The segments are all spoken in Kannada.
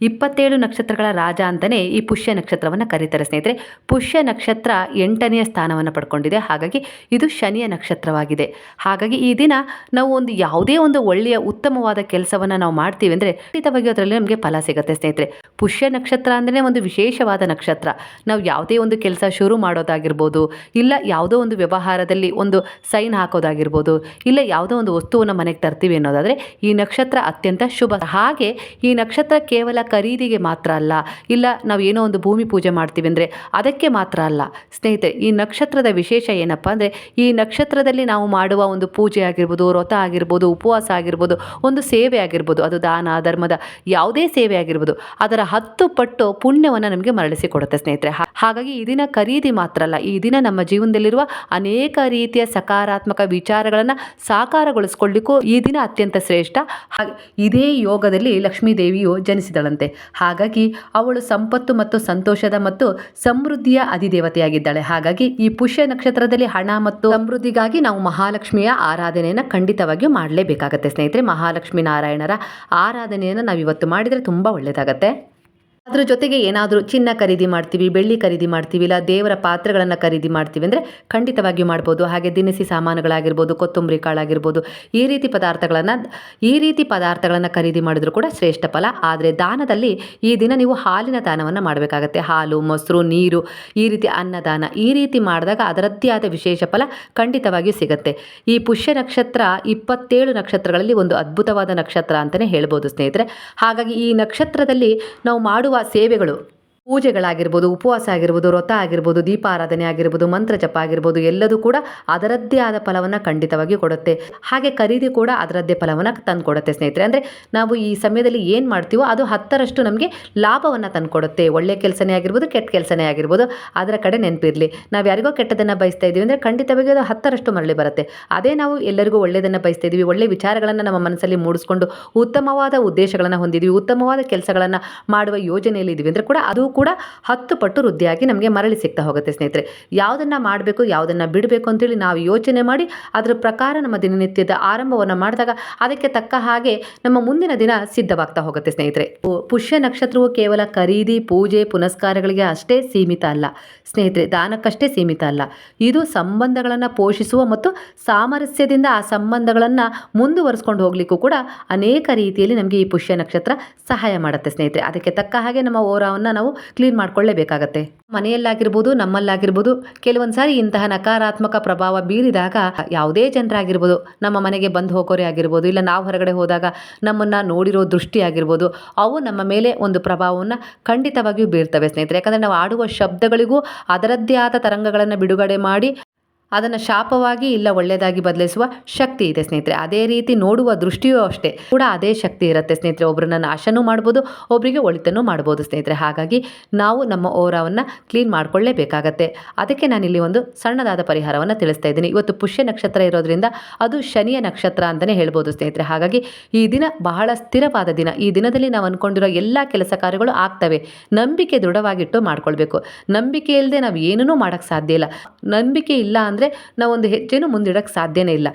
ಇಪ್ಪತ್ತೇಳು ನಕ್ಷತ್ರಗಳ ರಾಜ ಅಂತಲೇ ಈ ಪುಷ್ಯ ನಕ್ಷತ್ರವನ್ನು ಕರೀತಾರೆ, ಸ್ನೇಹಿತರೆ. ಪುಷ್ಯ ನಕ್ಷತ್ರ ಎಂಟನೆಯ ಸ್ಥಾನವನ್ನು ಪಡ್ಕೊಂಡಿದೆ. ಹಾಗಾಗಿ ಇದು ಶನಿಯ ನಕ್ಷತ್ರವಾಗಿದೆ. ಹಾಗಾಗಿ ಈ ದಿನ ನಾವು ಒಂದು ಯಾವುದೇ ಒಂದು ಒಳ್ಳೆಯ, ಉತ್ತಮವಾದ ಕೆಲಸವನ್ನು ನಾವು ಮಾಡ್ತೀವಿ ಅಂದರೆ ಖಂಡಿತವಾಗಿ ಅದರಲ್ಲಿ ನಮಗೆ ಫಲ ಸಿಗುತ್ತೆ, ಸ್ನೇಹಿತರೆ. ಪುಷ್ಯ ನಕ್ಷತ್ರ ಅಂದರೆ ಒಂದು ವಿಶೇಷವಾದ ನಕ್ಷತ್ರ. ನಾವು ಯಾವುದೇ ಒಂದು ಕೆಲಸ ಶುರು ಮಾಡೋದಾಗಿರ್ಬೋದು, ಇಲ್ಲ ಯಾವುದೋ ಒಂದು ವ್ಯವಹಾರದಲ್ಲಿ ಒಂದು ಸೈನ್ ಹಾಕೋದಾಗಿರ್ಬೋದು, ಇಲ್ಲ ಯಾವುದೋ ಒಂದು ವಸ್ತುವನ್ನು ಮನೆಗೆ ತರ್ತೀವಿ ಅನ್ನೋದಾದರೆ ಈ ನಕ್ಷತ್ರ ಅತ್ಯಂತ ಶುಭ. ಹಾಗೆ ಈ ನಕ್ಷತ್ರ ಕೇವಲ ಖರೀದಿಗೆ ಮಾತ್ರ ಅಲ್ಲ, ಇಲ್ಲ ನಾವು ಏನೋ ಒಂದು ಭೂಮಿ ಪೂಜೆ ಮಾಡ್ತೀವಿ ಅಂದರೆ ಅದಕ್ಕೆ ಮಾತ್ರ ಅಲ್ಲ. ಸ್ನೇಹಿತರೆ, ಈ ನಕ್ಷತ್ರದ ವಿಶೇಷ ಏನಪ್ಪ ಅಂದರೆ ಈ ನಕ್ಷತ್ರದಲ್ಲಿ ನಾವು ಮಾಡುವ ಒಂದು ಪೂಜೆ ಆಗಿರ್ಬೋದು, ವ್ರತ ಆಗಿರ್ಬೋದು, ಉಪವಾಸ ಆಗಿರ್ಬೋದು, ಒಂದು ಸೇವೆ ಆಗಿರ್ಬೋದು, ಅದು ದಾನ, ಧರ್ಮದ ಯಾವುದೇ ಸೇವೆ ಆಗಿರ್ಬೋದು, ಅದರ ಹತ್ತು ಪಟ್ಟು ಪುಣ್ಯವನ್ನು ನಮಗೆ ಮರಳಿಸಿ ಕೊಡುತ್ತೆ ಸ್ನೇಹಿತರೆ. ಹಾಗಾಗಿ ಈ ದಿನ ಖರೀದಿ ಮಾತ್ರ ಅಲ್ಲ, ಈ ದಿನ ನಮ್ಮ ಜೀವನದಲ್ಲಿರುವ ಅನೇಕ ರೀತಿಯ ಸಕಾರಾತ್ಮಕ ವಿಚಾರಗಳನ್ನು ಸಾಕಾರಗೊಳಿಸ್ಕೊಳ್ಳಿಕ್ಕೂ ಈ ದಿನ ಅತ್ಯಂತ ಶ್ರೇಷ್ಠ. ಹಾಗೆ ಇದೇ ಯೋಗದಲ್ಲಿ ಲಕ್ಷ್ಮೀ ದೇವಿಯು ಜನಿಸಿದಳಂತೆ. ಹಾಗಾಗಿ ಅವಳು ಸಂಪತ್ತು ಮತ್ತು ಸಂತೋಷದ ಮತ್ತು ಸಮೃದ್ಧಿಯ ಅಧಿದೇವತೆಯಾಗಿದ್ದಾಳೆ. ಹಾಗಾಗಿ ಈ ಪುಷ್ಯ ನಕ್ಷತ್ರದಲ್ಲಿ ಹಣ ಮತ್ತು ಸಮೃದ್ಧಿಗಾಗಿ ನಾವು ಮಹಾಲಕ್ಷ್ಮಿಯ ಆರಾಧನೆಯನ್ನು ಖಂಡಿತವಾಗಿಯೂ ಮಾಡಲೇಬೇಕಾಗತ್ತೆ ಸ್ನೇಹಿತರೆ. ಮಹಾಲಕ್ಷ್ಮಿ ನಾರಾಯಣರ ಆರಾಧನೆಯನ್ನು ನಾವು ಇವತ್ತು ಮಾಡಿದರೆ ತುಂಬ ಒಳ್ಳೆಯದಾಗತ್ತೆ ಅದ್ರ ಜೊತೆಗೆ ಏನಾದರೂ ಚಿನ್ನ ಖರೀದಿ ಮಾಡ್ತೀವಿ, ಬೆಳ್ಳಿ ಖರೀದಿ ಮಾಡ್ತೀವಿ, ಇಲ್ಲ ದೇವರ ಪಾತ್ರೆಗಳನ್ನು ಖರೀದಿ ಮಾಡ್ತೀವಿ ಅಂದರೆ ಖಂಡಿತವಾಗಿಯೂ ಮಾಡ್ಬೋದು. ಹಾಗೆ ದಿನಸಿ ಸಾಮಾನುಗಳಾಗಿರ್ಬೋದು, ಕೊತ್ತಂಬರಿ ಕಾಳಾಗಿರ್ಬೋದು, ಈ ರೀತಿ ಪದಾರ್ಥಗಳನ್ನು, ಈ ರೀತಿ ಪದಾರ್ಥಗಳನ್ನು ಖರೀದಿ ಮಾಡಿದ್ರು ಕೂಡ ಶ್ರೇಷ್ಠ ಫಲ. ಆದರೆ ದಾನದಲ್ಲಿ ಈ ದಿನ ನೀವು ಹಾಲಿನ ದಾನವನ್ನು ಮಾಡಬೇಕಾಗತ್ತೆ. ಹಾಲು, ಮೊಸರು, ನೀರು, ಈ ರೀತಿ ಅನ್ನದಾನ, ಈ ರೀತಿ ಮಾಡಿದಾಗ ಅದರದ್ದೇ ಆದ ವಿಶೇಷ ಫಲ ಖಂಡಿತವಾಗಿಯೂ ಸಿಗುತ್ತೆ. ಈ ಪುಷ್ಯ ನಕ್ಷತ್ರ ಇಪ್ಪತ್ತೇಳು ನಕ್ಷತ್ರಗಳಲ್ಲಿ ಒಂದು ಅದ್ಭುತವಾದ ನಕ್ಷತ್ರ ಅಂತಲೇ ಹೇಳ್ಬೋದು ಸ್ನೇಹಿತರೆ. ಹಾಗಾಗಿ ಈ ನಕ್ಷತ್ರದಲ್ಲಿ ನಾವು ಮಾಡುವ ಸೇವೆಗಳು. ಪೂಜೆಗಳಾಗಿರ್ಬೋದು, ಉಪವಾಸ ಆಗಿರ್ಬೋದು, ವ್ರತ ಆಗಿರ್ಬೋದು, ದೀಪಾರಾಧನೆ ಆಗಿರ್ಬೋದು ಮಂತ್ರ ಜಪ ಆಗಿರ್ಬೋದು, ಎಲ್ಲದೂ ಕೂಡ ಅದರದ್ದೇ ಆದ ಫಲವನ್ನು ಖಂಡಿತವಾಗಿ ಕೊಡುತ್ತೆ. ಹಾಗೆ ಖರೀದಿ ಕೂಡ ಅದರದ್ದೇ ಫಲವನ್ನು ತಂದು ಕೊಡುತ್ತೆ ಸ್ನೇಹಿತರೆ. ಅಂದರೆ ನಾವು ಈ ಸಮಯದಲ್ಲಿ ಏನು ಮಾಡ್ತೀವೋ ಅದು ಹತ್ತರಷ್ಟು ನಮಗೆ ಲಾಭವನ್ನು ತಂದುಕೊಡುತ್ತೆ. ಒಳ್ಳೆಯ ಕೆಲಸನೇ ಆಗಿರ್ಬೋದು, ಕೆಟ್ಟ ಕೆಲಸನೇ ಆಗಿರ್ಬೋದು. ಅದರ ಕಡೆ ನೆನಪಿರಲಿ. ನಾವು ಯಾರಿಗೋ ಕೆಟ್ಟದನ್ನು ಬಯಸ್ತಾ ಇದ್ದೀವಿ ಅಂದರೆ ಖಂಡಿತವಾಗಿ ಅದು ಹತ್ತರಷ್ಟು ಮರಳಿ ಬರುತ್ತೆ. ಅದೇ ನಾವು ಎಲ್ಲರಿಗೂ ಒಳ್ಳೆಯದನ್ನು ಬಯಸ್ತಾ ಇದ್ದೀವಿ. ಒಳ್ಳೆಯ ವಿಚಾರಗಳನ್ನು ನಮ್ಮ ಮನಸ್ಸಲ್ಲಿ ಮೂಡಿಸ್ಕೊಂಡು ಉತ್ತಮವಾದ ಉದ್ದೇಶಗಳನ್ನು ಹೊಂದಿದ್ದೀವಿ ಉತ್ತಮವಾದ ಕೆಲಸಗಳನ್ನು ಮಾಡುವ ಯೋಜನೆಯಲ್ಲಿ ಇದ್ದೀವಿ ಅಂದರೆ ಕೂಡ ಅದು ಕೂಡ ಹತ್ತು ಪಟ್ಟು ವೃದ್ಧಿಯಾಗಿ ನಮಗೆ ಮರಳಿ ಸಿಗ್ತಾ ಹೋಗುತ್ತೆ ಸ್ನೇಹಿತರೆ. ಯಾವುದನ್ನು ಮಾಡಬೇಕು, ಯಾವುದನ್ನು ಬಿಡಬೇಕು ಅಂತೇಳಿ ನಾವು ಯೋಚನೆ ಮಾಡಿ ಅದರ ಪ್ರಕಾರ ನಮ್ಮ ದಿನನಿತ್ಯದ ಆರಂಭವನ್ನು ಮಾಡಿದಾಗ ಅದಕ್ಕೆ ತಕ್ಕ ಹಾಗೆ ನಮ್ಮ ಮುಂದಿನ ದಿನ ಸಿದ್ಧವಾಗ್ತಾ ಹೋಗುತ್ತೆ ಸ್ನೇಹಿತರೆ. ಪುಷ್ಯ ನಕ್ಷತ್ರವು ಕೇವಲ ಖರೀದಿ, ಪೂಜೆ, ಪುನಸ್ಕಾರಗಳಿಗೆ ಅಷ್ಟೇ ಸೀಮಿತ ಅಲ್ಲ. ಸ್ನೇಹಿತರೆ, ದಾನಕ್ಕಷ್ಟೇ ಸೀಮಿತ ಅಲ್ಲ. ಇದು ಸಂಬಂಧಗಳನ್ನು ಪೋಷಿಸುವ ಮತ್ತು ಸಾಮರಸ್ಯದಿಂದ ಆ ಸಂಬಂಧಗಳನ್ನು ಮುಂದುವರಿಸ್ಕೊಂಡು ಹೋಗ್ಲಿಕ್ಕೂ ಕೂಡ ಅನೇಕ ರೀತಿಯಲ್ಲಿ ನಮಗೆ ಈ ಪುಷ್ಯ ನಕ್ಷತ್ರ ಸಹಾಯ ಮಾಡುತ್ತೆ ಸ್ನೇಹಿತರೆ. ಅದಕ್ಕೆ ತಕ್ಕ ಹಾಗೆ ನಮ್ಮ ಓರವನ್ನು ನಾವು ಕ್ಲೀನ್ ಮಾಡ್ಕೊಳ್ಳೇಬೇಕಾಗತ್ತೆ. ಮನೆಯಲ್ಲಾಗಿರ್ಬೋದು, ನಮ್ಮಲ್ಲಾಗಿರ್ಬೋದು, ಕೆಲವೊಂದು ಸಾರಿ ಇಂತಹ ನಕಾರಾತ್ಮಕ ಪ್ರಭಾವ ಬೀರಿದಾಗ ಯಾವುದೇ ಜನರಾಗಿರ್ಬೋದು, ನಮ್ಮ ಮನೆಗೆ ಬಂದು ಹೋಗೋರೆ ಆಗಿರ್ಬೋದು, ಇಲ್ಲ ನಾವು ಹೊರಗಡೆ ಹೋದಾಗ ನಮ್ಮನ್ನು ನೋಡಿರೋ ದೃಷ್ಟಿ ಆಗಿರ್ಬೋದು, ಅವು ನಮ್ಮ ಮೇಲೆ ಒಂದು ಪ್ರಭಾವವನ್ನು ಖಂಡಿತವಾಗಿಯೂ ಬೀರ್ತವೆ ಸ್ನೇಹಿತರೆ. ಯಾಕಂದರೆ ನಾವು ಆಡುವ ಶಬ್ದಗಳಿಗೂ ಅದರದ್ದೇ ಆದ ತರಂಗಗಳನ್ನು ಬಿಡುಗಡೆ ಮಾಡಿ ಅದನ್ನು ಶಾಪವಾಗಿ ಇಲ್ಲ ಒಳ್ಳೆಯದಾಗಿ ಬದಲಿಸುವ ಶಕ್ತಿ ಇದೆ ಸ್ನೇಹಿತರೆ. ಅದೇ ರೀತಿ ನೋಡುವ ದೃಷ್ಟಿಯೂ ಅಷ್ಟೇ ಕೂಡ ಅದೇ ಶಕ್ತಿ ಇರುತ್ತೆ ಸ್ನೇಹಿತರೆ. ಒಬ್ಬರನ್ನ ನಾಶನೂ ಮಾಡ್ಬೋದು ಒಬ್ಬರಿಗೆ ಒಳಿತನೂ ಮಾಡ್ಬೋದು ಸ್ನೇಹಿತರೆ. ಹಾಗಾಗಿ ನಾವು ನಮ್ಮ ಓರಾವನ್ನು ಕ್ಲೀನ್ ಮಾಡಿಕೊಳ್ಳೇಬೇಕಾಗತ್ತೆ. ಅದಕ್ಕೆ ನಾನಿಲ್ಲಿ ಒಂದು ಸಣ್ಣದಾದ ಪರಿಹಾರವನ್ನು ತಿಳಿಸ್ತಾ ಇದ್ದೀನಿ. ಇವತ್ತು ಪುಷ್ಯ ನಕ್ಷತ್ರ ಇರೋದ್ರಿಂದ ಅದು ಶನಿಯ ನಕ್ಷತ್ರ ಅಂತಲೇ ಹೇಳ್ಬೋದು ಸ್ನೇಹಿತರೆ. ಹಾಗಾಗಿ ಈ ದಿನ ಬಹಳ ಸ್ಥಿರವಾದ ದಿನ. ಈ ದಿನದಲ್ಲಿ ನಾವು ಅಂದ್ಕೊಂಡಿರೋ ಎಲ್ಲ ಕೆಲಸ ಕಾರ್ಯಗಳು ಆಗ್ತವೆ. ನಂಬಿಕೆ ದೃಢವಾಗಿಟ್ಟು ಮಾಡ್ಕೊಳ್ಬೇಕು. ನಂಬಿಕೆ ಇಲ್ಲದೆ ನಾವು ಏನನ್ನೂ ಮಾಡೋಕ್ಕೆ ಸಾಧ್ಯ ಇಲ್ಲ. ನಂಬಿಕೆ ಇಲ್ಲ ಅಂದರೆ ನಾವೊಂದು ಹೆಜ್ಜೆನೂ ಮುಂದಿಡೋಕ್ಕೆ ಸಾಧ್ಯನೇ ಇಲ್ಲ.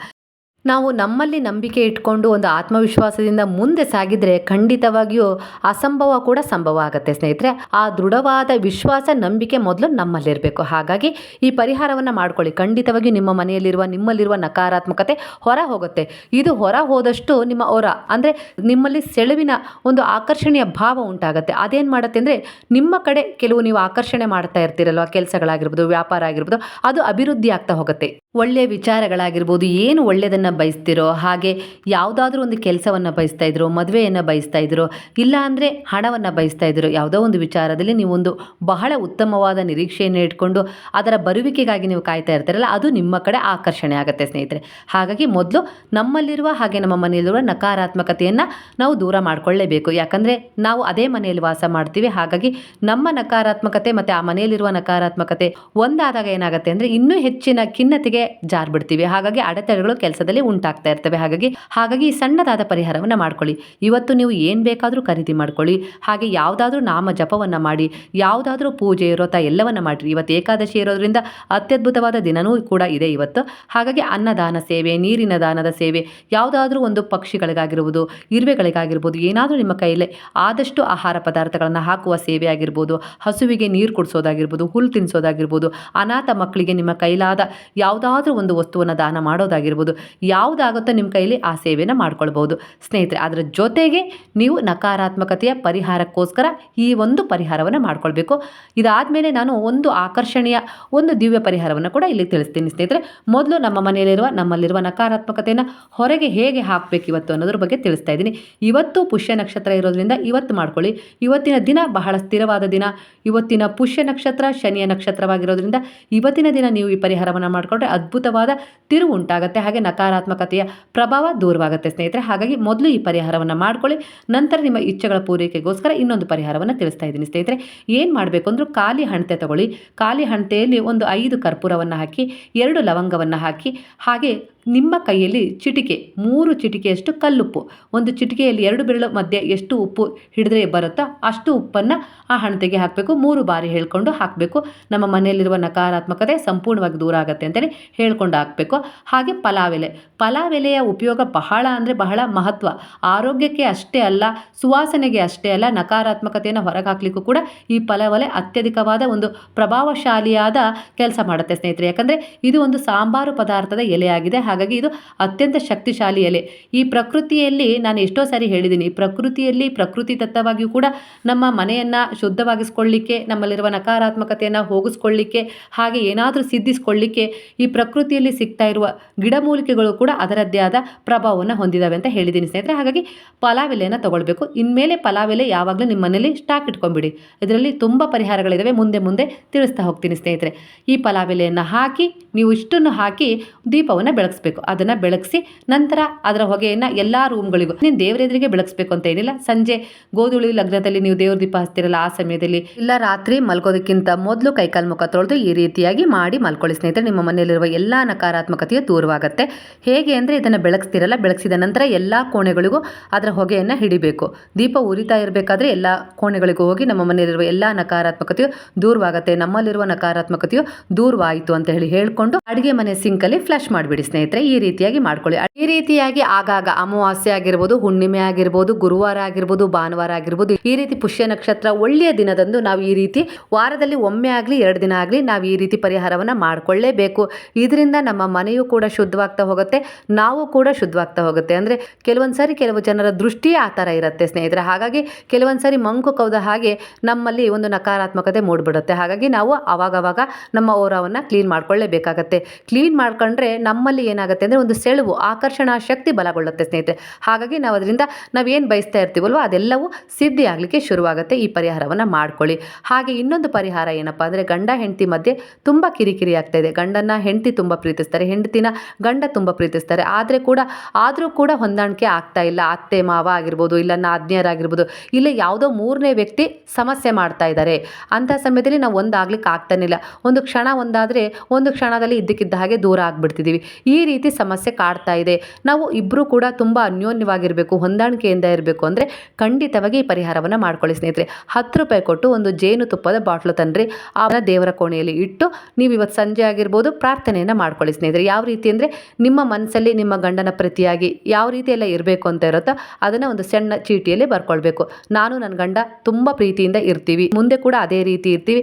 ನಾವು ನಮ್ಮಲ್ಲಿ ನಂಬಿಕೆ ಇಟ್ಕೊಂಡು ಒಂದು ಆತ್ಮವಿಶ್ವಾಸದಿಂದ ಮುಂದೆ ಸಾಗಿದರೆ ಖಂಡಿತವಾಗಿಯೂ ಅಸಂಭವ ಕೂಡ ಸಂಭವ ಆಗುತ್ತೆ ಸ್ನೇಹಿತರೆ. ಆ ದೃಢವಾದ ವಿಶ್ವಾಸ, ನಂಬಿಕೆ ಮೊದಲು ನಮ್ಮಲ್ಲಿರಬೇಕು. ಹಾಗಾಗಿ ಈ ಪರಿಹಾರವನ್ನು ಮಾಡ್ಕೊಳ್ಳಿ. ಖಂಡಿತವಾಗಿಯೂ ನಿಮ್ಮ ಮನೆಯಲ್ಲಿರುವ, ನಿಮ್ಮಲ್ಲಿರುವ ನಕಾರಾತ್ಮಕತೆ ಹೊರ ಹೋಗುತ್ತೆ. ಇದು ಹೊರ ಹೋದಷ್ಟು ನಿಮ್ಮ ಹೊರ ಅಂದರೆ ನಿಮ್ಮಲ್ಲಿ ಸೆಳುವಿನ ಒಂದು ಆಕರ್ಷಣೀಯ ಭಾವ ಉಂಟಾಗುತ್ತೆ. ಅದೇನು ಮಾಡುತ್ತೆ ಅಂದರೆ ನಿಮ್ಮ ಕಡೆ ಕೆಲವು ನೀವು ಆಕರ್ಷಣೆ ಮಾಡ್ತಾ ಇರ್ತೀರಲ್ವ? ಕೆಲಸಗಳಾಗಿರ್ಬೋದು, ವ್ಯಾಪಾರ ಆಗಿರ್ಬೋದು, ಅದು ಅಭಿವೃದ್ಧಿ ಆಗ್ತಾ ಹೋಗುತ್ತೆ. ಒಳ್ಳೆಯ ವಿಚಾರಗಳಾಗಿರ್ಬೋದು, ಏನು ಒಳ್ಳೆಯದನ್ನು ಬಯಸ್ತಿರೋ, ಹಾಗೆ ಯಾವುದಾದ್ರೂ ಒಂದು ಕೆಲಸವನ್ನು ಬಯಸ್ತಾ ಇದ್ರು, ಮದುವೆಯನ್ನು ಬಯಸ್ತಾ ಇದ್ರು, ಇಲ್ಲ ಅಂದರೆ ಹಣವನ್ನು ಬಯಸ್ತಾ ಇದ್ರು, ಯಾವುದೋ ಒಂದು ವಿಚಾರದಲ್ಲಿ ನೀವೊಂದು ಬಹಳ ಉತ್ತಮವಾದ ನಿರೀಕ್ಷೆಯನ್ನು ಇಟ್ಕೊಂಡು ಅದರ ಬರುವಿಕೆಗಾಗಿ ನೀವು ಕಾಯ್ತಾ ಇರ್ತಾರಲ್ಲ, ಅದು ನಿಮ್ಮ ಕಡೆ ಆಕರ್ಷಣೆ ಆಗುತ್ತೆ ಸ್ನೇಹಿತರೆ. ಹಾಗಾಗಿ ಮೊದಲು ನಮ್ಮಲ್ಲಿರುವ ಹಾಗೆ ನಮ್ಮ ಮನೆಯಲ್ಲಿರುವ ನಕಾರಾತ್ಮಕತೆಯನ್ನು ನಾವು ದೂರ ಮಾಡಿಕೊಳ್ಳೇಬೇಕು. ಯಾಕಂದರೆ ನಾವು ಅದೇ ಮನೆಯಲ್ಲಿ ವಾಸ ಮಾಡ್ತೀವಿ, ಹಾಗಾಗಿ ನಮ್ಮ ನಕಾರಾತ್ಮಕತೆ ಮತ್ತು ಆ ಮನೆಯಲ್ಲಿರುವ ನಕಾರಾತ್ಮಕತೆ ಒಂದಾದಾಗ ಏನಾಗುತ್ತೆ ಅಂದರೆ ಇನ್ನೂ ಹೆಚ್ಚಿನ ಖಿನ್ನತೆಗೆ ಜಾರ್ಬಿಡ್ತೀವಿ. ಹಾಗಾಗಿ ಅಡೆತಡೆಗಳು ಕೆಲಸದಲ್ಲಿ ಉಂಟಾಗ್ತಾ ಇರ್ತವೆ. ಹಾಗಾಗಿ ಹಾಗಾಗಿ ಈ ಸಣ್ಣದಾದ ಪರಿಹಾರವನ್ನು ಮಾಡ್ಕೊಳ್ಳಿ. ಇವತ್ತು ನೀವು ಏನು ಬೇಕಾದರೂ ಖರೀದಿ ಮಾಡ್ಕೊಳ್ಳಿ. ಹಾಗೆ ಯಾವುದಾದ್ರೂ ನಾಮ ಜಪವನ್ನು ಮಾಡಿ, ಯಾವುದಾದ್ರೂ ಪೂಜೆ, ವ್ರತ ಎಲ್ಲವನ್ನು ಮಾಡಿರಿ. ಇವತ್ತು ಏಕಾದಶಿ ಇರೋದ್ರಿಂದ ಅತ್ಯದ್ಭುತವಾದ ದಿನವೂ ಕೂಡ ಇದೆ ಇವತ್ತು. ಹಾಗಾಗಿ ಅನ್ನದಾನ ಸೇವೆ, ನೀರಿನ ದಾನದ ಸೇವೆ, ಯಾವುದಾದ್ರೂ ಒಂದು ಪಕ್ಷಿಗಳಿಗಾಗಿರ್ಬೋದು, ಇರುವೆಗಳಿಗಾಗಿರ್ಬೋದು, ಏನಾದರೂ ನಿಮ್ಮ ಕೈಯಲ್ಲಿ ಆದಷ್ಟು ಆಹಾರ ಪದಾರ್ಥಗಳನ್ನು ಹಾಕುವ ಸೇವೆ ಆಗಿರ್ಬೋದು, ಹಸುವಿಗೆ ನೀರು ಕುಡಿಸೋದಾಗಿರ್ಬೋದು ಹುಲ್ಲು ತಿನ್ನಿಸೋದಾಗಿರ್ಬೋದು ಅನಾಥ ಮಕ್ಕಳಿಗೆ ನಿಮ್ಮ ಕೈಲಾದ ಯಾವುದಾದ್ರೂ ಒಂದು ವಸ್ತುವನ್ನು ದಾನ ಮಾಡೋದಾಗಿರ್ಬೋದು, ಯಾವುದಾಗುತ್ತೋ ನಿಮ್ಮ ಕೈಯಲ್ಲಿ ಆ ಸೇವೆಯನ್ನು ಮಾಡ್ಕೊಳ್ಬೋದು. ಸ್ನೇಹಿತರೆ, ಅದರ ಜೊತೆಗೆ ನೀವು ನಕಾರಾತ್ಮಕತೆಯ ಪರಿಹಾರಕ್ಕೋಸ್ಕರ ಈ ಒಂದು ಪರಿಹಾರವನ್ನು ಮಾಡ್ಕೊಳ್ಬೇಕು. ಇದಾದಮೇಲೆ ನಾನು ಒಂದು ಆಕರ್ಷಣೀಯ ಒಂದು ದಿವ್ಯ ಪರಿಹಾರವನ್ನು ಕೂಡ ಇಲ್ಲಿ ತಿಳಿಸ್ತೀನಿ ಸ್ನೇಹಿತರೆ. ಮೊದಲು ನಮ್ಮ ಮನೆಯಲ್ಲಿರುವ, ನಮ್ಮಲ್ಲಿರುವ ನಕಾರಾತ್ಮಕತೆಯನ್ನು ಹೊರಗೆ ಹೇಗೆ ಹಾಕಬೇಕು ಇವತ್ತು ಅನ್ನೋದ್ರ ಬಗ್ಗೆ ತಿಳಿಸ್ತಾ ಇದ್ದೀನಿ. ಇವತ್ತು ಪುಷ್ಯ ನಕ್ಷತ್ರ ಇರೋದ್ರಿಂದ ಇವತ್ತು ಮಾಡ್ಕೊಳ್ಳಿ. ಇವತ್ತಿನ ದಿನ ಬಹಳ ಸ್ಥಿರವಾದ ದಿನ. ಇವತ್ತಿನ ಪುಷ್ಯ ನಕ್ಷತ್ರ ಶನಿಯ ನಕ್ಷತ್ರವಾಗಿರೋದ್ರಿಂದ ಇವತ್ತಿನ ದಿನ ನೀವು ಈ ಪರಿಹಾರವನ್ನು ಮಾಡಿಕೊಂಡ್ರೆ ಅದ್ಭುತವಾದ ತಿರುವು ಉಂಟಾಗುತ್ತೆ. ಹಾಗೆ ನಕಾರಾತ್ಮಕತೆಯ ಪ್ರಭಾವ ದೂರವಾಗುತ್ತೆ ಸ್ನೇಹಿತರೆ. ಹಾಗಾಗಿ ಮೊದಲು ಈ ಪರಿಹಾರವನ್ನು ಮಾಡ್ಕೊಳ್ಳಿ. ನಂತರ ನಿಮ್ಮ ಇಚ್ಛೆಗಳ ಪೂರೈಕೆಗೋಸ್ಕರ ಇನ್ನೊಂದು ಪರಿಹಾರವನ್ನು ತಿಳಿಸ್ತಾ ಇದ್ದೀನಿ ಸ್ನೇಹಿತರೆ. ಏನು ಮಾಡಬೇಕು ಅಂದರೂ ಖಾಲಿ ಹಣತೆ ತಗೊಳ್ಳಿ. ಖಾಲಿ ಹಣತೆಯಲ್ಲಿ ಒಂದು ಐದು ಕರ್ಪೂರವನ್ನು ಹಾಕಿ, ಎರಡು ಲವಂಗವನ್ನು ಹಾಕಿ, ಹಾಗೆ ನಿಮ್ಮ ಕೈಯಲ್ಲಿ ಚಿಟಿಕೆ, ಮೂರು ಚಿಟಿಕೆಯಷ್ಟು ಕಲ್ಲುಪ್ಪು. ಒಂದು ಚಿಟಿಕೆಯಲ್ಲಿ ಎರಡು ಬೆರಳು ಮಧ್ಯೆ ಎಷ್ಟು ಉಪ್ಪು ಹಿಡಿದ್ರೆ ಬರುತ್ತೋ ಅಷ್ಟು ಉಪ್ಪನ್ನು ಆ ಹಣತೆಗೆ ಹಾಕಬೇಕು. ಮೂರು ಬಾರಿ ಹೇಳ್ಕೊಂಡು ಹಾಕಬೇಕು. ನಮ್ಮ ಮನೆಯಲ್ಲಿರುವ ನಕಾರಾತ್ಮಕತೆ ಸಂಪೂರ್ಣವಾಗಿ ದೂರ ಆಗುತ್ತೆ ಅಂತೇಳಿ ಹೇಳ್ಕೊಂಡು ಹಾಕಬೇಕು. ಹಾಗೆ ಪಲಾವೆಲೆ. ಪಲಾವೆಲೆಯ ಉಪಯೋಗ ಬಹಳ ಅಂದರೆ ಬಹಳ ಮಹತ್ವ. ಆರೋಗ್ಯಕ್ಕೆ ಅಷ್ಟೇ ಅಲ್ಲ, ಸುವಾಸನೆಗೆ ಅಷ್ಟೇ ಅಲ್ಲ, ನಕಾರಾತ್ಮಕತೆಯನ್ನು ಹೊರಗೆ ಹಾಕ್ಲಿಕ್ಕೂ ಕೂಡ ಈ ಪಲಾವೆಲೆ ಅತ್ಯಧಿಕವಾದ ಒಂದು ಪ್ರಭಾವಶಾಲಿಯಾದ ಕೆಲಸ ಮಾಡುತ್ತೆ ಸ್ನೇಹಿತರೆ. ಯಾಕಂದರೆ ಇದು ಒಂದು ಸಾಂಬಾರು ಪದಾರ್ಥದ ಎಲೆಯಾಗಿದೆ. ಹಾಗಾಗಿ ಇದು ಅತ್ಯಂತ ಶಕ್ತಿಶಾಲಿ ಎಲೆ. ಈ ಪ್ರಕೃತಿಯಲ್ಲಿ ನಾನು ಎಷ್ಟೋ ಸಾರಿ ಹೇಳಿದ್ದೀನಿ, ಪ್ರಕೃತಿಯಲ್ಲಿ ಪ್ರಕೃತಿ ದತ್ತವಾಗಿಯೂ ಕೂಡ ನಮ್ಮ ಮನೆಯನ್ನು ಶುದ್ಧವಾಗಿಸ್ಕೊಳ್ಳಿಕ್ಕೆ, ನಮ್ಮಲ್ಲಿರುವ ನಕಾರಾತ್ಮಕತೆಯನ್ನು ಹೋಗಿಸ್ಕೊಳ್ಳಿಕ್ಕೆ, ಹಾಗೆ ಏನಾದರೂ ಸಿದ್ಧಿಸ್ಕೊಳ್ಳಿಕ್ಕೆ ಈ ಪ್ರಕೃತಿಯಲ್ಲಿ ಸಿಗ್ತಾ ಇರುವ ಗಿಡಮೂಲಿಕೆಗಳು ಕೂಡ ಅದರದ್ದೇ ಆದ ಪ್ರಭಾವವನ್ನು ಹೊಂದಿದ್ದಾವೆ ಅಂತ ಹೇಳಿದ್ದೀನಿ ಸ್ನೇಹಿತರೆ. ಹಾಗಾಗಿ ಪಲಾವ್ ಎಲೆಯನ್ನು ತಗೊಳ್ಬೇಕು. ಇನ್ಮೇಲೆ ಪಲಾವ್ ಎಲೆ ಯಾವಾಗಲೂ ನಿಮ್ಮ ಮನೇಲಿ ಸ್ಟಾಕ್ ಇಟ್ಕೊಂಡ್ಬಿಡಿ. ಇದರಲ್ಲಿ ತುಂಬ ಪರಿಹಾರಗಳಿದ್ದಾವೆ ಮುಂದೆ ಮುಂದೆ ತಿಳಿಸ್ತಾ ಹೋಗ್ತೀನಿ ಸ್ನೇಹಿತರೆ. ಈ ಪಲಾವ್ ಎಲೆಯನ್ನು ಹಾಕಿ, ನೀವು ಇಷ್ಟನ್ನು ಹಾಕಿ ದೀಪವನ್ನು ಬೆಳಗಿಸ್ಬೇಕು. ಅದನ್ನು ಬೆಳಗಿಸಿ ನಂತರ ಅದರ ಹೊಗೆಯನ್ನು ಎಲ್ಲ ರೂಮ್ಗಳಿಗೂ ನೀನು ದೇವರ ಎದುರಿಗೆ ಬೆಳಗಿಸ್ಬೇಕು ಅಂತ ಏನಿಲ್ಲ. ಸಂಜೆ ಗೋಧುಳಿ ಲಗ್ನದಲ್ಲಿ ನೀವು ದೇವ್ರ ದೀಪ ಹಚ್ತಿರಲ್ಲ ಆ ಸಮಯದಲ್ಲಿ. ಇಲ್ಲ, ರಾತ್ರಿ ಮಲ್ಗೋದಕ್ಕಿಂತ ಮೊದಲು ಕೈಕಾಲು ಮುಖ ತೊಳೆದು ಈ ರೀತಿಯಾಗಿ ಮಾಡಿ ಮಲ್ಕೊಳ್ಳಿ ಸ್ನೇಹಿತರೆ. ನಿಮ್ಮ ಮನೆಯಲ್ಲಿರುವ ಎಲ್ಲ ನಕಾರಾತ್ಮಕತೆಯು ದೂರವಾಗುತ್ತೆ. ಹೇಗೆ ಅಂದರೆ ಇದನ್ನು ಬೆಳಗಿಸ್ತಿರಲ್ಲ. ಬೆಳಗಿಸಿದ ನಂತರ ಎಲ್ಲ ಕೋಣೆಗಳಿಗೂ ಅದರ ಹೊಗೆಯನ್ನು ಹಿಡಿಬೇಕು. ದೀಪ ಉರಿತಾ ಇರಬೇಕಾದ್ರೆ ಎಲ್ಲ ಕೋಣೆಗಳಿಗೂ ಹೋಗಿ ನಮ್ಮ ಮನೆಯಲ್ಲಿರುವ ಎಲ್ಲ ನಕಾರಾತ್ಮಕತೆಯು ದೂರವಾಗುತ್ತೆ. ನಮ್ಮಲ್ಲಿರುವ ನಕಾರಾತ್ಮಕತೆಯು ದೂರವಾಯಿತು ಅಂತ ಹೇಳಿ ಹೇಳ್ಕೊಂಡು ಅಡುಗೆ ಮನೆ ಸಿಂಕಲ್ಲಿ ಫ್ಲಶ್ ಮಾಡಿಬಿಡಿ ಸ್ನೇಹಿತರೆ. ಈ ರೀತಿಯಾಗಿ ಮಾಡ್ಕೊಳ್ಳಿ. ಈ ರೀತಿಯಾಗಿ ಆಗಾಗ ಅಮಾವಾಸ್ಯೆ ಆಗಿರ್ಬೋದು, ಹುಣ್ಣಿಮೆ ಆಗಿರ್ಬೋದು, ಗುರುವಾರ ಆಗಿರ್ಬೋದು, ಭಾನುವಾರ ಆಗಿರ್ಬೋದು, ಈ ರೀತಿ ಪುಷ್ಯ ನಕ್ಷತ್ರ ಒಳ್ಳೆಯ ದಿನದಂದು ನಾವು ಈ ರೀತಿ ವಾರದಲ್ಲಿ ಒಮ್ಮೆ ಆಗಲಿ, ಎರಡು ದಿನ ಆಗಲಿ ನಾವು ಈ ರೀತಿ ಪರಿಹಾರವನ್ನು ಮಾಡಿಕೊಳ್ಳೇಬೇಕು. ಇದರಿಂದ ನಮ್ಮ ಮನೆಯೂ ಕೂಡ ಶುದ್ಧವಾಗ್ತಾ ಹೋಗುತ್ತೆ, ನಾವು ಕೂಡ ಶುದ್ಧವಾಗ್ತಾ ಹೋಗುತ್ತೆ. ಅಂದರೆ ಕೆಲವೊಂದು ಸಾರಿ ಕೆಲವು ಜನರ ದೃಷ್ಟಿಯೇ ಆ ಥರ ಇರುತ್ತೆ ಸ್ನೇಹಿತರೆ. ಹಾಗಾಗಿ ಕೆಲವೊಂದು ಸಾರಿ ಮಂಕು ಕೌದ ಹಾಗೆ ನಮ್ಮಲ್ಲಿ ಒಂದು ನಕಾರಾತ್ಮಕತೆ ಮೂಡಿಬಿಡುತ್ತೆ. ಹಾಗಾಗಿ ನಾವು ಅವಾಗವಾಗ ನಮ್ಮ ಓರವನ್ನು ಕ್ಲೀನ್ ಮಾಡ್ಕೊಳ್ಳೇಬೇಕಾಗತ್ತೆ. ಕ್ಲೀನ್ ಮಾಡ್ಕೊಂಡ್ರೆ ನಮ್ಮಲ್ಲಿ ಏನಾಗುತ್ತೆ ಅಂದರೆ ಒಂದು ಸೆಳವು, ಆಕರ್ಷಣಾ ಶಕ್ತಿ ಬಲಗೊಳ್ಳುತ್ತೆ ಸ್ನೇಹಿತರೆ. ಹಾಗಾಗಿ ನಾವು ಅದರಿಂದ ನಾವೇನು ಬಯಸ್ತಾ ಇರ್ತೀವಲ್ವ ಅದೆಲ್ಲವೂ ಸಿದ್ಧಿ ಆಗಲಿಕ್ಕೆ ಶುರುವಾಗುತ್ತೆ ಈ ಪರಿಹಾರವನ್ನು ಮಾಡ್ಕೊಳ್ಳಿ. ಹಾಗೆ ಇನ್ನೊಂದು ಪರಿಹಾರ ಏನಪ್ಪ ಅಂದರೆ ಗಂಡ ಹೆಂಡತಿ ಮಧ್ಯೆ ತುಂಬ ಕಿರಿಕಿರಿ ಆಗ್ತಾ ಇದೆ. ಗಂಡನ ಹೆಂಡತಿ ತುಂಬ ಪ್ರೀತಿಸ್ತಾರೆ, ಹೆಂಡತಿನ ಗಂಡ ತುಂಬ ಪ್ರೀತಿಸ್ತಾರೆ. ಆದರೆ ಕೂಡ, ಆದರೂ ಕೂಡ ಹೊಂದಾಣಿಕೆ ಆಗ್ತಾ ಇಲ್ಲ. ಅತ್ತೆ, ಮಾವ ಆಗಿರ್ಬೋದು, ಇಲ್ಲ ನಾದ್ನಿಯರಾಗಿರ್ಬೋದು, ಇಲ್ಲ ಯಾವುದೋ ಮೂರನೇ ವ್ಯಕ್ತಿ ಸಮಸ್ಯೆ ಮಾಡ್ತಾ ಇದ್ದಾರೆ ಅಂಥ ಸಮಯದಲ್ಲಿ ನಾವು ಒಂದಾಗ್ಲಿಕ್ಕೆ ಆಗ್ತಾನಿಲ್ಲ ಒಂದು ಕ್ಷಣ ಒಂದಾದರೆ, ಒಂದು ಕ್ಷಣದಲ್ಲಿ ಇದ್ದಕ್ಕಿದ್ದ ಹಾಗೆ ದೂರ ಆಗಿಬಿಡ್ತಿದ್ದೀವಿ ಈ ರೀತಿ ಸಮಸ್ಯೆ ಕಾಡ್ತಾ ಇದೆ. ನಾವು ಇಬ್ಬರು ಕೂಡ ತುಂಬ ಅನ್ಯೋನ್ಯವಾಗಿರಬೇಕು, ಹೊಂದಾಣಿಕೆಯಿಂದ ಇರಬೇಕು ಅಂದರೆ ಖಂಡಿತವಾಗಿ ಈ ಪರಿಹಾರವನ್ನು ಮಾಡ್ಕೊಳ್ಳಿ ಸ್ನೇಹಿತರೆ. ಹತ್ತು ರೂಪಾಯಿ ಕೊಟ್ಟು ಒಂದು ಜೇನುತುಪ್ಪದ ಬಾಟ್ಲು ತನ್ನಿರಿ ಆ ದೇವರ ಕೋಣೆಯಲ್ಲಿ ಇಟ್ಟು ನೀವು ಇವತ್ತು ಸಂಜೆ ಆಗಿರ್ಬೋದು ಪ್ರಾರ್ಥನೆಯನ್ನು ಮಾಡ್ಕೊಳ್ಳಿ ಸ್ನೇಹಿತರೆ. ಯಾವ ರೀತಿ ಅಂದರೆ ನಿಮ್ಮ ಮನಸ್ಸಲ್ಲಿ ನಿಮ್ಮ ಗಂಡನ ಪ್ರತಿಯಾಗಿ ಯಾವ ರೀತಿ ಎಲ್ಲ ಇರಬೇಕು ಅಂತ ಇರುತ್ತೋ ಅದನ್ನು ಒಂದು ಸಣ್ಣ ಚೀಟಿಯಲ್ಲಿ ಬರ್ಕೊಳ್ಬೇಕು. ನಾನು ನನ್ನ ಗಂಡ ತುಂಬ ಪ್ರೀತಿಯಿಂದ ಇರ್ತೀವಿ. ಮುಂದೆ ಕೂಡ ಅದೇ ರೀತಿ ಇರ್ತೀವಿ.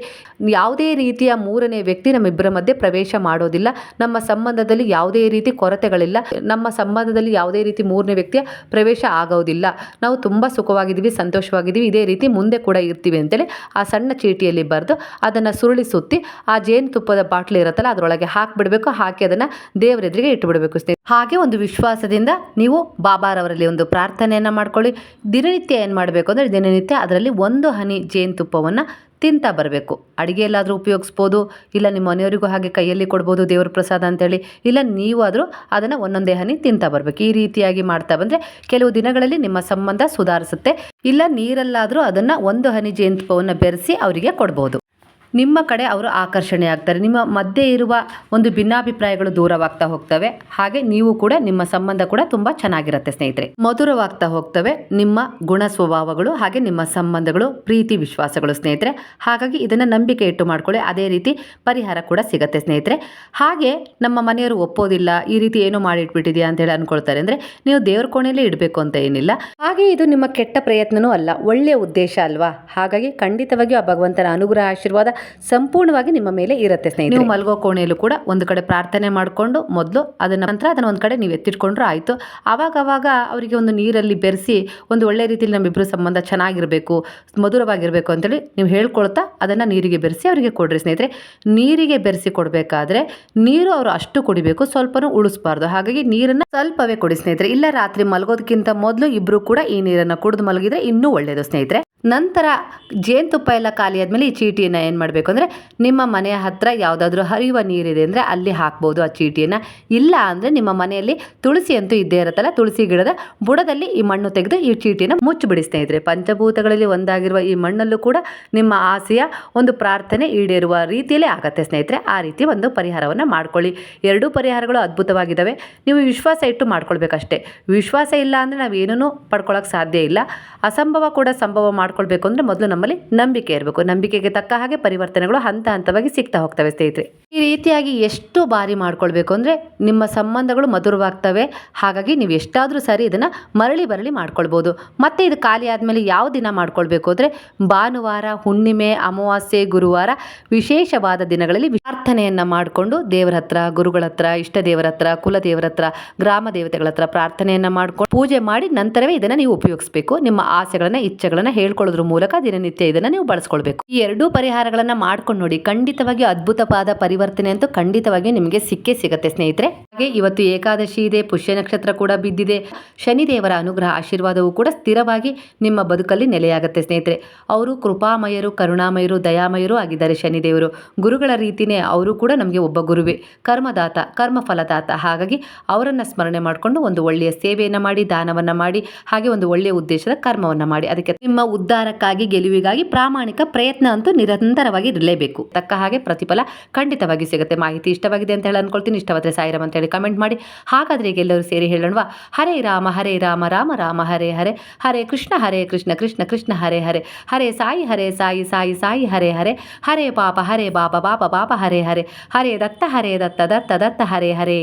ಯಾವುದೇ ರೀತಿಯ ಮೂರನೇ ವ್ಯಕ್ತಿ ನಮ್ಮಿಬ್ಬರ ಮಧ್ಯೆ ಪ್ರವೇಶ ಮಾಡೋದಿಲ್ಲ. ನಮ್ಮ ಸಂಬಂಧದಲ್ಲಿ ಯಾವುದೇ ಕೊರತೆಗಳಿಲ್ಲ. ನಮ್ಮ ಸಂಬಂಧದಲ್ಲಿ ಯಾವುದೇ ರೀತಿ ಮೂರನೇ ವ್ಯಕ್ತಿಯ ಪ್ರವೇಶ ಆಗೋದಿಲ್ಲ. ನಾವು ತುಂಬ ಸುಖವಾಗಿದ್ದೀವಿ, ಸಂತೋಷವಾಗಿದ್ದೀವಿ, ಇದೇ ರೀತಿ ಮುಂದೆ ಕೂಡ ಇರ್ತೀವಿ ಅಂತೇಳಿ ಆ ಸಣ್ಣ ಚೀಟಿಯಲ್ಲಿ ಬರೆದು ಅದನ್ನು ಸುರುಳಿ ಸುತ್ತಿ ಆ ಜೇನುತುಪ್ಪದ ಬಾಟ್ಲಿ ಇರುತ್ತಲ್ಲ ಅದರೊಳಗೆ ಹಾಕಿಬಿಡಬೇಕು, ಹಾಕಿ ಅದನ್ನು ದೇವರೆದುರಿಗೆ ಇಟ್ಟುಬಿಡಬೇಕು ಹಾಗೆ ಒಂದು ವಿಶ್ವಾಸದಿಂದ ನೀವು ಬಾಬಾರವರಲ್ಲಿ ಒಂದು ಪ್ರಾರ್ಥನೆಯನ್ನು ಮಾಡ್ಕೊಳ್ಳಿ. ದಿನನಿತ್ಯ ಏನು ಮಾಡಬೇಕು ಅಂದರೆ ದಿನನಿತ್ಯ ಅದರಲ್ಲಿ ಒಂದು ಹನಿ ಜೇನುತುಪ್ಪವನ್ನು ತಿಂತಾ ಬರಬೇಕು. ಅಡುಗೆ ಎಲ್ಲಾದರೂ ಉಪಯೋಗಿಸ್ಬೋದು, ಇಲ್ಲ ನಿಮ್ಮ ಮನೆಯವರಿಗೂ ಹಾಗೆ ಕೈಯಲ್ಲಿ ಕೊಡ್ಬೋದು ದೇವ್ರ ಪ್ರಸಾದ ಅಂತೇಳಿ, ಇಲ್ಲ ನೀವು ಆದರೂ ಅದನ್ನು ಒಂದೊಂದೇ ಹನಿ ತಿಂತಾ ಬರಬೇಕು. ಈ ರೀತಿಯಾಗಿ ಮಾಡ್ತಾ ಬಂದರೆ ಕೆಲವು ದಿನಗಳಲ್ಲಿ ನಿಮ್ಮ ಸಂಬಂಧ ಸುಧಾರಿಸುತ್ತೆ. ಇಲ್ಲ ನೀರಲ್ಲಾದರೂ ಅದನ್ನು ಒಂದು ಹನಿ ಜೇನುತುಪ್ಪವನ್ನು ಬೆರೆಸಿ ಅವರಿಗೆ ಕೊಡ್ಬೋದು. ನಿಮ್ಮ ಕಡೆ ಅವರು ಆಕರ್ಷಣೆ ಆಗ್ತಾರೆ. ನಿಮ್ಮ ಮಧ್ಯೆ ಇರುವ ಒಂದು ಭಿನ್ನಾಭಿಪ್ರಾಯಗಳು ದೂರವಾಗ್ತಾ ಹೋಗ್ತವೆ. ಹಾಗೆ ನೀವು ಕೂಡ ನಿಮ್ಮ ಸಂಬಂಧ ಕೂಡ ತುಂಬ ಚೆನ್ನಾಗಿರುತ್ತೆ ಸ್ನೇಹಿತರೆ. ಮಧುರವಾಗ್ತಾ ಹೋಗ್ತವೆ ನಿಮ್ಮ ಗುಣ ಸ್ವಭಾವಗಳು ಹಾಗೆ ನಿಮ್ಮ ಸಂಬಂಧಗಳು, ಪ್ರೀತಿ ವಿಶ್ವಾಸಗಳು ಸ್ನೇಹಿತರೆ. ಹಾಗಾಗಿ ಇದನ್ನು ನಂಬಿಕೆ ಇಟ್ಟು ಮಾಡ್ಕೊಳ್ಳಿ. ಅದೇ ರೀತಿ ಪರಿಹಾರ ಕೂಡ ಸಿಗುತ್ತೆ ಸ್ನೇಹಿತರೆ. ಹಾಗೆ ನಮ್ಮ ಮನೆಯವರು ಒಪ್ಪೋದಿಲ್ಲ, ಈ ರೀತಿ ಏನು ಮಾಡಿಟ್ಬಿಟ್ಟಿದ್ಯಾ ಅಂತ ಹೇಳಿ ಅನ್ಕೊಳ್ತಾರೆ ಅಂದರೆ ನೀವು ದೇವ್ರ ಕೋಣೆಯಲ್ಲೇ ಇಡಬೇಕು ಅಂತ ಏನಿಲ್ಲ. ಹಾಗೆ ಇದು ನಿಮ್ಮ ಕೆಟ್ಟ ಪ್ರಯತ್ನವೂ ಅಲ್ಲ, ಒಳ್ಳೆಯ ಉದ್ದೇಶ ಅಲ್ವಾ? ಹಾಗಾಗಿ ಖಂಡಿತವಾಗಿಯೂ ಆ ಭಗವಂತನ ಅನುಗ್ರಹ, ಆಶೀರ್ವಾದ ಸಂಪೂರ್ಣವಾಗಿ ನಿಮ್ಮ ಮೇಲೆ ಇರುತ್ತೆ ಸ್ನೇಹಿತರೆ. ನೀವು ಮಲಗೋ ಕೋಣೆಯಲ್ಲೂ ಕೂಡ ಒಂದು ಕಡೆ ಪ್ರಾರ್ಥನೆ ಮಾಡಿಕೊಂಡು ಮೊದಲು ಅದನ್ನ ನಂತರ ಅದನ್ನ ಒಂದು ಕಡೆ ನೀವು ಎತ್ತಿಟ್ಕೊಂಡ್ರೆ ಆಯಿತು. ಆವಾಗ ಅವಾಗ ಅವರಿಗೆ ಒಂದು ನೀರಲ್ಲಿ ಬೆರೆಸಿ ಒಂದು ಒಳ್ಳೆ ರೀತಿಯಲ್ಲಿ ನಮ್ಮಿಬ್ಬರು ಸಂಬಂಧ ಚೆನ್ನಾಗಿರಬೇಕು, ಮಧುರವಾಗಿರಬೇಕು ಅಂತೇಳಿ ನೀವು ಹೇಳ್ಕೊಳ್ತಾ ಅದನ್ನು ನೀರಿಗೆ ಬೆರೆಸಿ ಅವರಿಗೆ ಕೊಡ್ರಿ ಸ್ನೇಹಿತರೆ. ನೀರಿಗೆ ಬೆರೆಸಿ ಕೊಡಬೇಕಾದ್ರೆ ನೀರು ಅವರು ಅಷ್ಟು ಕುಡಿಬೇಕು, ಸ್ವಲ್ಪನೂ ಉಳಿಸ್ಬಾರ್ದು. ಹಾಗಾಗಿ ನೀರನ್ನು ಸ್ವಲ್ಪವೇ ಕೊಡಿ ಸ್ನೇಹಿತರೆ. ಇಲ್ಲ ರಾತ್ರಿ ಮಲಗೋದಕ್ಕಿಂತ ಮೊದಲು ಇಬ್ಬರು ಕೂಡ ಈ ನೀರನ್ನು ಕುಡಿದು ಮಲಗಿದ್ರೆ ಇನ್ನೂ ಒಳ್ಳೆಯದು ಸ್ನೇಹಿತರೆ. ನಂತರ ಜೇನುತುಪ್ಪ ಎಲ್ಲ ಖಾಲಿ ಆದಮೇಲೆ ಈ ಚೀಟಿಯನ್ನು ಏನು ಮಾಡಬೇಕು ಅಂದರೆ ನಿಮ್ಮ ಮನೆಯ ಹತ್ತಿರ ಯಾವುದಾದ್ರೂ ಹರಿಯುವ ನೀರಿದೆ ಅಂದರೆ ಅಲ್ಲಿ ಹಾಕ್ಬೋದು ಆ ಚೀಟಿಯನ್ನು. ಇಲ್ಲ ಅಂದರೆ ನಿಮ್ಮ ಮನೆಯಲ್ಲಿ ತುಳಸಿ ಅಂತೂ ಇದ್ದೇ ಇರುತ್ತಲ್ಲ, ತುಳಸಿ ಗಿಡದ ಬುಡದಲ್ಲಿ ಈ ಮಣ್ಣು ತೆಗೆದು ಈ ಚೀಟಿಯನ್ನು ಮುಚ್ಚಿಬಿಡಿ ಸ್ನೇಹಿತರೆ ಪಂಚಭೂತಗಳಲ್ಲಿ ಒಂದಾಗಿರುವ ಈ ಮಣ್ಣಲ್ಲೂ ಕೂಡ ನಿಮ್ಮ ಆಸೆಯ ಒಂದು ಪ್ರಾರ್ಥನೆ ಈಡೇರುವ ರೀತಿಯಲ್ಲೇ ಆಗತ್ತೆ ಸ್ನೇಹಿತರೆ. ಆ ರೀತಿ ಒಂದು ಪರಿಹಾರವನ್ನು ಮಾಡ್ಕೊಳ್ಳಿ. ಎರಡೂ ಪರಿಹಾರಗಳು ಅದ್ಭುತವಾಗಿದ್ದಾವೆ ನೀವು ವಿಶ್ವಾಸ ಇಟ್ಟು ಮಾಡ್ಕೊಳ್ಬೇಕಷ್ಟೇ. ವಿಶ್ವಾಸ ಇಲ್ಲ ಅಂದರೆ ನಾವು ಏನೂ ಪಡ್ಕೊಳ್ಳೋಕೆ ಸಾಧ್ಯ ಇಲ್ಲ. ಅಸಂಭವ ಕೂಡ ಸಂಭವ ಮಾಡ್ಕೊಳ್ಬೇಕು ಅಂದರೆ ಮೊದಲು ನಮ್ಮಲ್ಲಿ ನಂಬಿಕೆ ಇರಬೇಕು. ನಂಬಿಕೆಗೆ ತಕ್ಕ ಹಾಗೆ ಪರಿವರ್ತನೆಗಳು ಹಂತ ಹಂತವಾಗಿ ಸಿಗ್ತಾ ಹೋಗ್ತವೆ ಸ್ನೇಹಿತರೆ. ಈ ರೀತಿಯಾಗಿ ಎಷ್ಟು ಬಾರಿ ಮಾಡ್ಕೊಳ್ಬೇಕು ಅಂದರೆ ನಿಮ್ಮ ಸಂಬಂಧಗಳು ಮಧುರವಾಗ್ತವೆ. ಹಾಗಾಗಿ ನೀವು ಎಷ್ಟಾದರೂ ಸರಿ ಇದನ್ನು ಮರಳಿ ಬರಳಿ ಮಾಡ್ಕೊಳ್ಬೋದು. ಮತ್ತೆ ಇದು ಖಾಲಿ ಆದಮೇಲೆ ಯಾವ ದಿನ ಮಾಡ್ಕೊಳ್ಬೇಕು ಅಂದರೆ ಭಾನುವಾರ, ಹುಣ್ಣಿಮೆ, ಅಮಾವಾಸ್ಯೆ, ಗುರುವಾರ ವಿಶೇಷವಾದ ದಿನಗಳಲ್ಲಿ ಪ್ರಾರ್ಥನೆಯನ್ನು ಮಾಡಿಕೊಂಡು ದೇವರ ಹತ್ರ, ಗುರುಗಳ ಹತ್ರ, ಇಷ್ಟ ದೇವರ ಹತ್ರ, ಕುಲ ದೇವರ ಹತ್ರ, ಗ್ರಾಮ ದೇವತೆಗಳ ಹತ್ರ ಪ್ರಾರ್ಥನೆಯನ್ನು ಮಾಡ್ಕೊಂಡು ಪೂಜೆ ಮಾಡಿ ನಂತರವೇ ಇದನ್ನು ನೀವು ಉಪಯೋಗಿಸಬೇಕು. ನಿಮ್ಮ ಆಸೆಗಳನ್ನು, ಇಚ್ಛೆಗಳನ್ನು ಹೇಳ್ಕೊಳ್ಳೋದ್ರ ಮೂಲಕ ದಿನನಿತ್ಯ ಇದನ್ನು ನೀವು ಬಳಸ್ಕೊಳ್ಬೇಕು. ಈ ಎರಡೂ ಪರಿಹಾರಗಳನ್ನು ಮಾಡ್ಕೊಂಡು ನೋಡಿ ಖಂಡಿತವಾಗಿ ಅದ್ಭುತವಾದ ಪರಿವರ್ತನೆ ಅಂತೂ ಖಂಡಿತವಾಗಿ ನಿಮಗೆ ಸಿಕ್ಕೇ ಸಿಗುತ್ತೆ ಸ್ನೇಹಿತರೆ. ಹಾಗೆ ಇವತ್ತು ಏಕಾದಶಿ ಇದೆ, ಪುಷ್ಯ ನಕ್ಷತ್ರ ಕೂಡ ಬಿದ್ದಿದೆ. ಶನಿದೇವರ ಅನುಗ್ರಹ ಆಶೀರ್ವಾದವು ಕೂಡ ಸ್ಥಿರವಾಗಿ ನಿಮ್ಮ ಬದುಕಲ್ಲಿ ನೆಲೆಯಾಗುತ್ತೆ ಸ್ನೇಹಿತರೆ. ಅವರು ಕೃಪಾಮಯರು, ಕರುಣಾಮಯರು, ದಯಾಮಯರು ಆಗಿದ್ದಾರೆ ಶನಿದೇವರು. ಗುರುಗಳ ರೀತಿಯೇ ಅವರು ಕೂಡ ನಮಗೆ ಒಬ್ಬ ಗುರುವೇ. ಕರ್ಮದಾತ ಕರ್ಮ ಫಲದಾತ ಹಾಗಾಗಿ ಅವರನ್ನು ಸ್ಮರಣೆ ಮಾಡಿಕೊಂಡು ಒಂದು ಒಳ್ಳೆಯ ಸೇವೆಯನ್ನು ಮಾಡಿ, ದಾನವನ್ನು ಮಾಡಿ, ಹಾಗೆ ಒಂದು ಒಳ್ಳೆಯ ಉದ್ದೇಶದ ಕರ್ಮವನ್ನು ಮಾಡಿ. ಅದಕ್ಕೆ ನಿಮ್ಮ ಉದ್ಧಾರಕ್ಕಾಗಿ, ಗೆಲುವಿಗಾಗಿ ಪ್ರಾಮಾಣಿಕ ಪ್ರಯತ್ನ ಅಂತೂ ನಿರಂತರವಾಗಿ ಇರಲೇಬೇಕು. ತಕ್ಕ ಹಾಗೆ ಪ್ರತಿಫಲ ಖಂಡಿತವಾಗಿ ಸಿಗುತ್ತೆ. ಮಾಹಿತಿ ಇಷ್ಟವಾಗಿದೆ ಅಂತ ಹೇಳಿ ಅನ್ಕೊಳ್ತೀನಿ ಇಷ್ಟವಾದರೆ ಸಾಯಿರಮ್ ಅಂತ ಹೇಳಿ ಕಮೆಂಟ್ ಮಾಡಿ. ಹಾಗಾದರೆ ಎಲ್ಲರೂ ಸೇರಿ ಹೇಳೋಣವಾ? ಹರೇ ರಾಮ ಹರೇ ರಾಮ ರಾಮ ರಾಮ, ಹರೇ ಹರೇ. ಹರೇ ಕೃಷ್ಣ ಹರೇ ಕೃಷ್ಣ ಕೃಷ್ಣ ಕೃಷ್ಣ, ಹರೇ ಹರೇ. ಹರೇ ಸಾಯಿ ಹರೇ ಸಾಯಿ ಸಾಯಿ ಸಾಯಿ, ಹರೇ ಹರೇ. ಹರೇ ಪಾಪ, ಹರೇ ಬಾಪ ಬಾಪ ಬಾಪ ಹರೇ ಹರೇ. ಹರೇ ದತ್ತ ಹರೇ ದತ್ತ ದತ್ತ ದತ್ತ, ಹರೇ ಹರೇ.